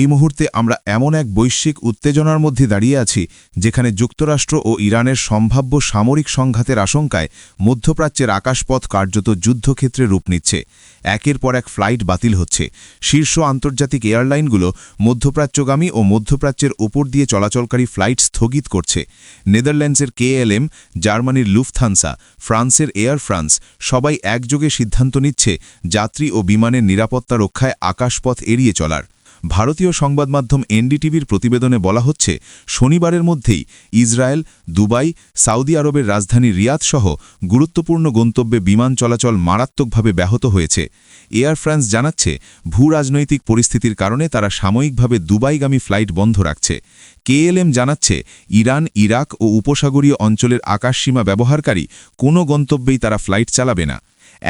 এই মুহূর্তে আমরা এমন এক বৈশ্বিক উত্তেজনার মধ্যে দাঁড়িয়ে আছি, যেখানে যুক্তরাষ্ট্র ও ইরানের সম্ভাব্য সামরিক সংঘাতের আশঙ্কায় মধ্যপ্রাচ্যের আকাশপথ কার্যত যুদ্ধক্ষেত্রে রূপ নিচ্ছে। একের পর এক ফ্লাইট বাতিল হচ্ছে। শীর্ষ আন্তর্জাতিক এয়ারলাইনগুলো মধ্যপ্রাচ্যগামী ও মধ্যপ্রাচ্যের ওপর দিয়ে চলাচলকারী ফ্লাইট স্থগিত করছে। নেদারল্যান্ডসের কেএলএম, জার্মানির লুফথানসা, ফ্রান্সের এয়ার ফ্রান্স সবাই একযোগে সিদ্ধান্ত নিচ্ছে, যাত্রী ও বিমানের নিরাপত্তা রক্ষায় আকাশপথ এড়িয়ে চলার। ভারতীয় সংবাদ মাধ্যম এনডিটিভির প্রতিবেদনে বলা হচ্ছে, শনিবারের মধ্যেই ইসরায়েল, দুবাই সৌদি আরবের রাজধানী রিয়াদ সহ গুরুত্বপূর্ণ গন্তব্যে বিমান চলাচল মারাত্মকভাবে ব্যাহত হয়েছে। এয়ার ফ্রান্স জানাচ্ছে ভূ রাজনৈতিক পরিস্থিতির কারণে তারা সাময়িকভাবে দুবাইগামী ফ্লাইট বন্ধ রাখছে। কেএলএম জানাচ্ছে, ইরান, ইরাক ও উপসাগরীয় অঞ্চলের আকাশসীমা ব্যবহারকারী কোনো গন্তব্যেই তারা ফ্লাইট চালাবে না।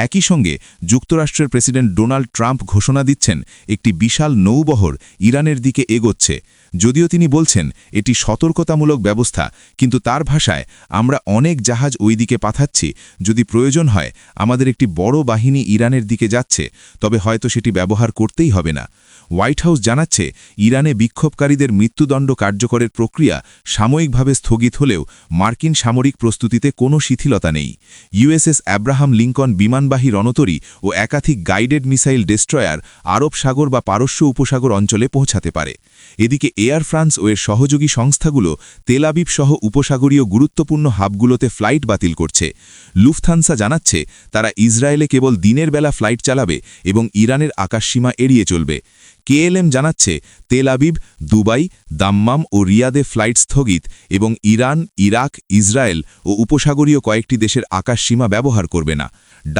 একই সঙ্গে যুক্তরাষ্ট্রের প্রেসিডেন্ট ডোনাল্ড ট্রাম্প ঘোষণা দিচ্ছেন, একটি বিশাল নৌবহর ইরানের দিকে এগোচ্ছে। যদিও তিনি বলছেন, এটি সতর্কতামূলক ব্যবস্থা, কিন্তু তার ভাষায় আমরা অনেক জাহাজ ওই দিকে পাঠাচ্ছি, যদি প্রয়োজন হয়, আমাদের একটি বড় বাহিনী ইরানের দিকে যাচ্ছে, তবে হয়তো সেটি ব্যবহার করতেই হবে না। হোয়াইট হাউস জানাচ্ছে, ইরানে বিক্ষোভকারীদের মৃত্যুদণ্ড কার্যকরের প্রক্রিয়া সাময়িকভাবে স্থগিত হলেও মার্কিন সামরিক প্রস্তুতিতে কোনো শিথিলতা নেই। ইউএসএস অ্যাব্রাহাম লিঙ্কন বিমানবাহী রণতরী ও একাধিক গাইডেড মিসাইল ডেস্ট্রয়ার আরব সাগর বা পারস্য উপসাগর অঞ্চলে পৌঁছাতে পারে। এদিকে এয়ার ফ্রান্স ও এর সহযোগী সংস্থাগুলো তেলাবিব সহ উপসাগরীয় গুরুত্বপূর্ণ হাবগুলোতে ফ্লাইট বাতিল করছে। লুফথানসা জানাচ্ছে, তারা ইসরায়েলে কেবল দিনের বেলা ফ্লাইট চালাবে এবং ইরানের আকাশসীমা এড়িয়ে চলবে। কেএলএম জানাচ্ছে, তেল আবিব, দুবাই, দাম্মাম ও রিয়াদে ফ্লাইট স্থগিত এবং ইরান, ইরাক, ইসরায়েল ও উপসাগরীয় কয়েকটি দেশের আকাশসীমা ব্যবহার করবে না।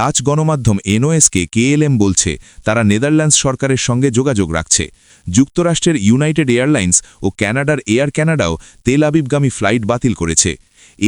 ডাচ গণমাধ্যম এনওএসকে কেএলএম বলছে, তারা নেদারল্যান্ডস সরকারের সঙ্গে যোগাযোগ রাখছে। যুক্তরাষ্ট্রের ইউনাইটেড এয়ারলাইন্স ও ক্যানাডার এয়ার ক্যানাডাও তেল আবিবগামী ফ্লাইট বাতিল করেছে।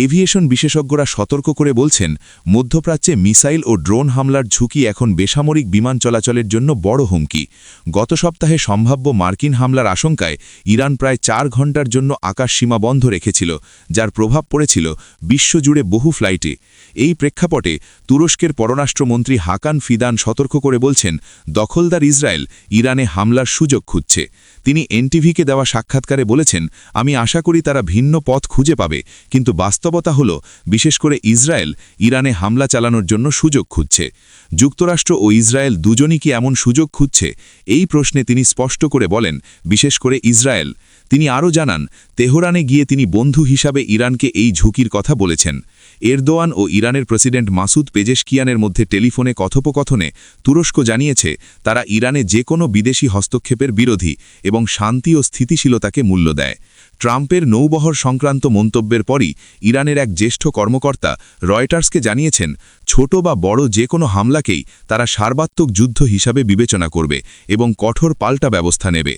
এভিয়েশন বিশেষজ্ঞরা সতর্ক করে বলছেন, মধ্যপ্রাচ্যে মিসাইল ও ড্রোন হামলার ঝুঁকি এখন বেসামরিক বিমান চলাচলের জন্য বড় হুমকি। গত সপ্তাহে সম্ভাব্য মার্কিন হামলার আশঙ্কায় ইরান প্রায় চার ঘণ্টার জন্য আকাশ সীমা বন্ধ রেখেছিল, যার প্রভাব পড়েছিল বিশ্বজুড়ে বহু ফ্লাইটে। এই প্রেক্ষাপটে তুরস্কের পররাষ্ট্রমন্ত্রী হাকান ফিদান সতর্ক করে বলছেন, দখলদার ইসরায়েল ইরানে হামলার সুযোগ খুঁজছে। তিনি এনটিভিকে দেওয়া সাক্ষাৎকারে বলেছেন, আমি আশা করি তারা ভিন্ন পথ খুঁজে পাবে, কিন্তু বাস্তবতা হল, বিশেষ করে ইসরায়েল ইরানে হামলা চালানোর জন্য সুযোগ খুঁজছে। যুক্তরাষ্ট্র ও ইসরায়েল দুজনই কি এমন সুযোগ খুঁজছে? এই প্রশ্নে তিনি স্পষ্ট করে বলেন, বিশেষ করে ইসরায়েল। তিনি আরও জানান, তেহরানে গিয়ে তিনি বন্ধু হিসাবে ইরানকে এই ঝুঁকির কথা বলেছেন। এরদোয়ান ও ইরানের প্রেসিডেন্ট মাসুদ পেজেশকিয়ানের মধ্যে টেলিফোনে কথোপকথনে তুরস্ক জানিয়েছে, তারা ইরানে যে কোনো বিদেশি হস্তক্ষেপের বিরোধী এবং শান্তি ও স্থিতিশীলতাকে মূল্য দেয়। ট্রাম্পের নৌবহর সংক্রান্ত মন্তব্যের পরই ইরানের এক জ্যেষ্ঠ কর্মকর্তা রয়টার্সকে জানিয়েছেন, ছোট বা বড় যে কোনো হামলাকেই তারা সার্বাত্মক যুদ্ধ হিসাবে বিবেচনা করবে এবং কঠোর পাল্টা ব্যবস্থা নেবে।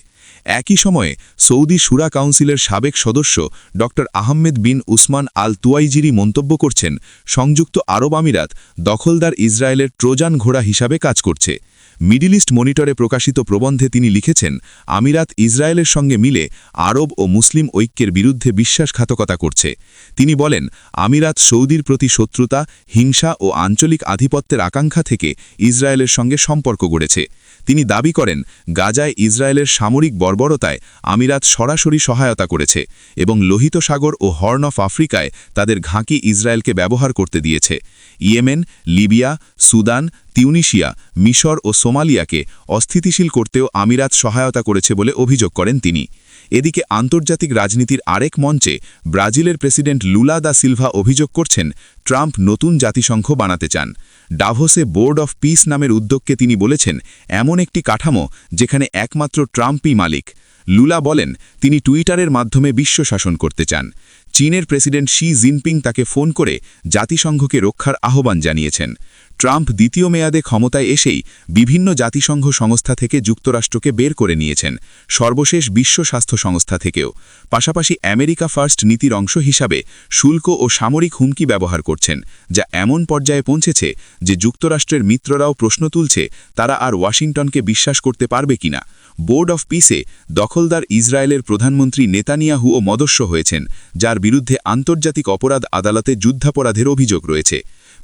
একই সময়ে সৌদি সুরা কাউন্সিলের সাবেক সদস্য ড. আহমেদ বিন উসমান আল তুয়াইজিরি মন্তব্য করছেন, সংযুক্ত আরব আমিরাত দখলদার ইসরায়েলের ট্রোজান ঘোড়া হিসাবে কাজ করছে। মিডিল ইস্ট মনিটরে প্রকাশিত প্রবন্ধে তিনি লিখেছেন, আমিরাত ইসরায়েলের সঙ্গে মিলে আরব ও মুসলিম ঐক্যের বিরুদ্ধে বিশ্বাসঘাতকতা করছে। তিনি বলেন, আমিরাত সৌদির প্রতি শত্রুতা, হিংসা ও আঞ্চলিক আধিপত্যের আকাঙ্ক্ষা থেকে ইসরায়েলের সঙ্গে সম্পর্ক গড়েছে। তিনি দাবি করেন, গাজায় ইসরায়েলের সামরিক বর্বরতায় আমিরাত সরাসরি সহায়তা করেছে এবং লোহিত সাগর ও হর্ন অফ আফ্রিকায় তাদের ঘাঁকি ইসরায়েলকে ব্যবহার করতে দিয়েছে। ইয়েমেন, লিবিয়া, সুদান, তিউনিশিয়া, মিশর ও সোমালিয়াকে অস্থিতিশীল করতেও আমিরাত সহায়তা করেছে বলে অভিযোগ করেন তিনি। এদিকে আন্তর্জাতিক রাজনীতির আরেক মঞ্চে ব্রাজিলের প্রেসিডেন্ট লুলা দা সিলভা অভিযোগ করছেন, ট্রাম্প নতুন জাতিসংঘ বানাতে চান। ডাভোসে বোর্ড অফ পিস নামের উদ্যোগকে তিনি বলেছেন, এমন একটি কাঠামো যেখানে একমাত্র ট্রাম্পই মালিক। লুলা বলেন, তিনি টুইটারের মাধ্যমে বিশ্ব শাসন করতে চান। চীনের প্রেসিডেন্ট শি জিনপিং তাকে ফোন করে জাতিসংঘকে রক্ষার আহ্বান জানিয়েছেন। ট্রাম্প দ্বিতীয় মেয়াদে ক্ষমতায় এসেই বিভিন্ন জাতিসংঘ সংস্থা থেকে যুক্তরাষ্ট্রকে বের করে নিয়েছেন, সর্বশেষ বিশ্ব স্বাস্থ্য সংস্থা থেকেও। পাশাপাশি আমেরিকা ফার্স্ট নীতির অংশ হিসাবে শুল্ক ও সামরিক হুমকি ব্যবহার করছেন, যা এমন পর্যায়ে পৌঁছেছে যে যুক্তরাষ্ট্রের মিত্ররাও প্রশ্ন তুলছে তারা আর ওয়াশিংটনকে বিশ্বাস করতে পারবে কিনা। বোর্ড অফ পিসে দখলদার ইসরায়েলের প্রধানমন্ত্রী নেতানিয়াহুও মদস্য হয়েছেন, যার বিরুদ্ধে আন্তর্জাতিক অপরাধ আদালতে যুদ্ধাপরাধের অভিযোগ রয়েছে।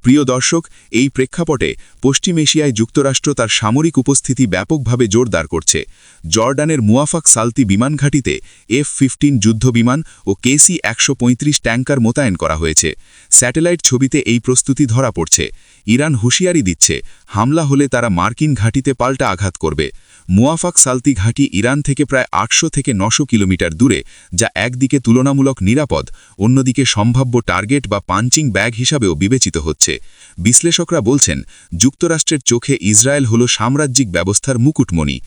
প্রিয় দর্শক, এই প্রেক্ষাপটে পশ্চিম এশিয়ায় যুক্তরাষ্ট্র তার সামরিক উপস্থিতি ব্যাপকভাবে জোরদার করছে। জর্ডানের মুয়াফাক সালতি বিমান ঘাঁটিতে এফ ফিফটিন যুদ্ধবিমান ও কেসি একশো পঁয়ত্রিশ ট্যাঙ্কার মোতায়েন করা হয়েছে। স্যাটেলাইট ছবিতে এই প্রস্তুতি ধরা পড়ছে। ইরান হুঁশিয়ারি দিচ্ছে হামলা হলে তারা মার্কিন ঘাঁটিতে পাল্টা আঘাত করবে। মুয়াফাক সালতি ঘাঁটি ইরান থেকে প্রায় আটশো থেকে নশো কিলোমিটার দূরে, যা একদিকে তুলনামূলক নিরাপদ, অন্যদিকে সম্ভাব্য টার্গেট বা পাঞ্চিং ব্যাগ হিসাবেও বিবেচিত হচ্ছে। বিশ্লেষকরা বলছেন, যুক্তরাষ্ট্রের চোখে ইসরায়েল হল সাম্রাজ্যিক ব্যবস্থার মুকুটমণি।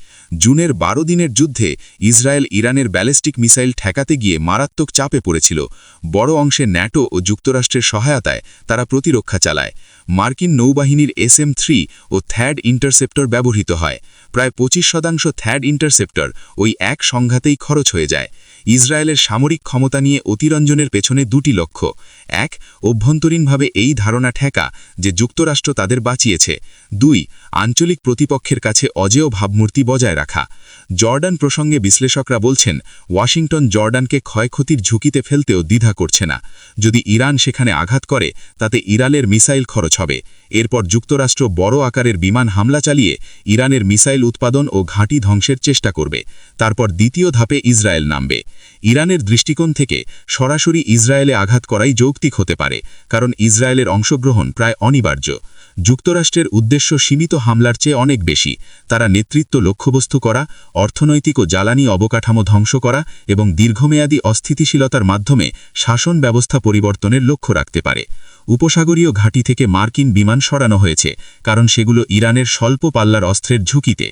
জুনের বারো দিনের যুদ্ধে ইসরায়েল ইরানের ব্যালিস্টিক মিসাইল ঠেকাতে গিয়ে মারাত্মক চাপে পড়েছিল। বড় অংশে ন্যাটো ও যুক্তরাষ্ট্রের সহায়তায় তারা প্রতিরক্ষা চালায়। মার্কিন নৌবাহিনীর এস এম থ্রি ও থ্যাড ইন্টারসেপ্টর ব্যবহৃত হয়। প্রায় পঁচিশ শতাংশ থ্যাড ইন্টারসেপ্টর ওই এক সংঘাতেই খরচ হয়ে যায়। ইসরায়েলের সামরিক ক্ষমতা নিয়ে অতিরঞ্জনের পেছনে দুটি লক্ষ্য। এক, অভ্যন্তরীণভাবে এই ধারণা ঠেকা যে যুক্তরাষ্ট্র তাদের বাঁচিয়েছে। দুই, আঞ্চলিক প্রতিপক্ষের কাছে অজেয় ভাবমূর্তি বজায় রাখা। জর্ডান প্রসঙ্গে বিশ্লেষকরা বলছেন, ওয়াশিংটন জর্ডানকে ক্ষয়ক্ষতির ঝুঁকিতে ফেলতেও দ্বিধা করছে না। যদি ইরান সেখানে আঘাত করে, তাতে ইরালের মিসাইল খরচ হবে। এরপর যুক্তরাষ্ট্র বড় আকারের বিমান হামলা চালিয়ে ইরানের মিসাইল উৎপাদন ও ঘাঁটি ধ্বংসের চেষ্টা করবে। তারপর দ্বিতীয় ধাপে ইসরায়েল নামবে। ইরানের দৃষ্টিকোণ থেকে সরাসরি ইসরায়েলে আঘাত করাই যৌক্তিক হতে পারে, কারণ ইসরায়েলের অংশগ্রহণ প্রায় অনিবার্য। যুক্তরাষ্ট্রের উদ্দেশ্য সীমিত হামলার চেয়ে অনেক বেশি। তারা নেতৃত্ব লক্ষ্যবস্তু করা, অর্থনৈতিক ও জ্বালানি অবকাঠামো ধ্বংস করা এবং দীর্ঘমেয়াদী অস্থিতিশীলতার মাধ্যমে শাসন ব্যবস্থা পরিবর্তনের লক্ষ্য রাখতে পারে। উপসাগরীয় ঘাঁটি থেকে মার্কিন বিমান সরানো হয়েছে, কারণ সেগুলো ইরানের স্বল্প পাল্লার অস্ত্রের ঝুঁকিতে।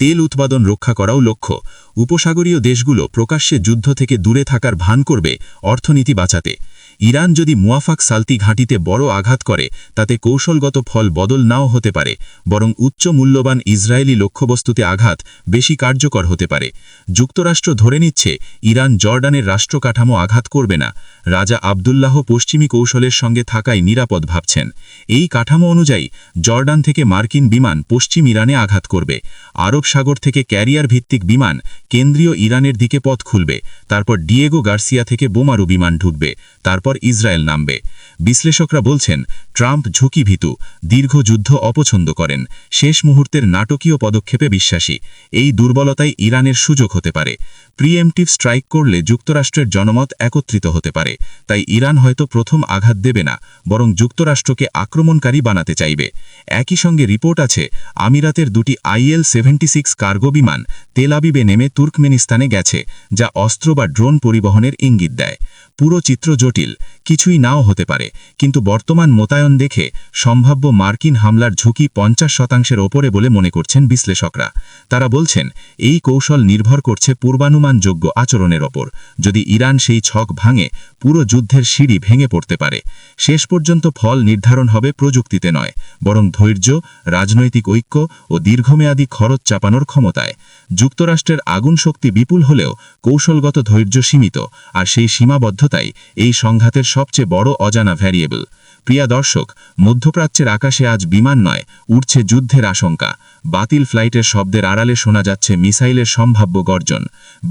তেল উৎপাদন রক্ষা করাও লক্ষ্য। উপসাগরীয় দেশগুলো প্রকাশ্যে যুদ্ধ থেকে দূরে থাকার ভান করবে অর্থনীতি বাঁচাতে। ইরান যদি মুয়াফাক সালতি ঘাঁটিতে বড় আঘাত করে, তাতে কৌশলগত ফল বদল নাও হতে পারে, বরং উচ্চ মূল্যবান ইসরায়েলি লক্ষ্যবস্তুতে আঘাত বেশি কার্যকর হতে পারে। যুক্তরাষ্ট্র ধরে নিচ্ছে, ইরান জর্ডানের রাষ্ট্রকাঠামো আঘাত করবে না। রাজা আবদুল্লাহ পশ্চিমী কৌশলের সঙ্গে থাকায় নিরাপদ ভাবছেন। এই কাঠামো অনুযায়ী, জর্ডান থেকে মার্কিন বিমান পশ্চিম ইরানে আঘাত করবে। আরব সাগর থেকে ক্যারিয়ার ভিত্তিক বিমান কেন্দ্রীয় ইরানের দিকে পথ খুলবে। তারপর ডিয়েগো গার্সিয়া থেকে বোমারু বিমান ঢুকবে। তারপর ইসরায়েল নামবে। বিশ্লেষকরা বলছেন, ট্রাম্প ঝুঁকিভীতু দীর্ঘ যুদ্ধ অপছন্দ করেন, শেষ মুহূর্তের নাটকীয় পদক্ষেপে বিশ্বাসী। এই দুর্বলতায় ইরানের সুযোগ হতে পারে। প্রিএমটিভ স্ট্রাইক করলে যুক্তরাষ্ট্রের জনমত একত্রিত হতে পারে। তাই ইরান হয়তো প্রথম আঘাত দেবে না, বরং যুক্তরাষ্ট্রকে আক্রমণকারী বানাতে চাইবে। একই সঙ্গে রিপোর্ট আছে, আমিরাতের দুটি আইএল সেভেন্টি সিক্স কার্গো বিমান তেলাবিবে নেমে তুর্কমেনিস্তানে গেছে, যা অস্ত্র বা ড্রোন পরিবহনের ইঙ্গিত দেয়। পুরো চিত্র জটিল কিছুই নাও হতে পারে, কিন্তু বর্তমান মোতায়ন দেখে সম্ভাব্য মার্কিন হামলার ঝুঁকি পঞ্চাশ শতাংশের ওপরে বলে মনে করছেন বিশ্লেষকরা। তারা বলছেন, এই কৌশল নির্ভর করছে পূর্বানুমানযোগ্য আচরণের ওপর। যদি ইরান সেই ছক ভাঙে, পুরো যুদ্ধের সিঁড়ি ভেঙে পড়তে পারে। শেষ পর্যন্ত ফল নির্ধারণ হবে প্রযুক্তিতে নয়, বরং ধৈর্য, রাজনৈতিক ঐক্য ও দীর্ঘমেয়াদী খরচ চাপানোর ক্ষমতায়। যুক্তরাষ্ট্রের আগুন শক্তি বিপুল হলেও কৌশলগত ধৈর্য সীমিত, আর সেই সীমাবদ্ধতাই এই সংঘাতের সবচেয়ে বড় অজানা ভ্যারিয়েবল প্রিয়া দর্শক, মধ্যপ্রাচ্যের আকাশে আজ বিমান নয় উঠছে যুদ্ধের আশঙ্কা। বাতিল ফ্লাইটের শব্দের আড়ালে শোনা যাচ্ছে মিসাইলের সম্ভাব্য গর্জন।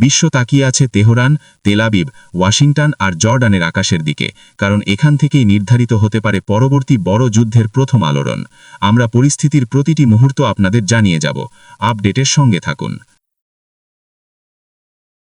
বিশ্ব তাকিয়ে আছে তেহরান তেলাবিব ওয়াশিংটন আর জর্ডানের আকাশের দিকে, কারণ এখান থেকেই নির্ধারিত হতে পারে পরবর্তী বড় যুদ্ধের প্রথম আলোড়ন। আমরা পরিস্থিতির প্রতিটি মুহূর্ত আপনাদের জানিয়ে যাব। আপডেটের সঙ্গে থাকুন।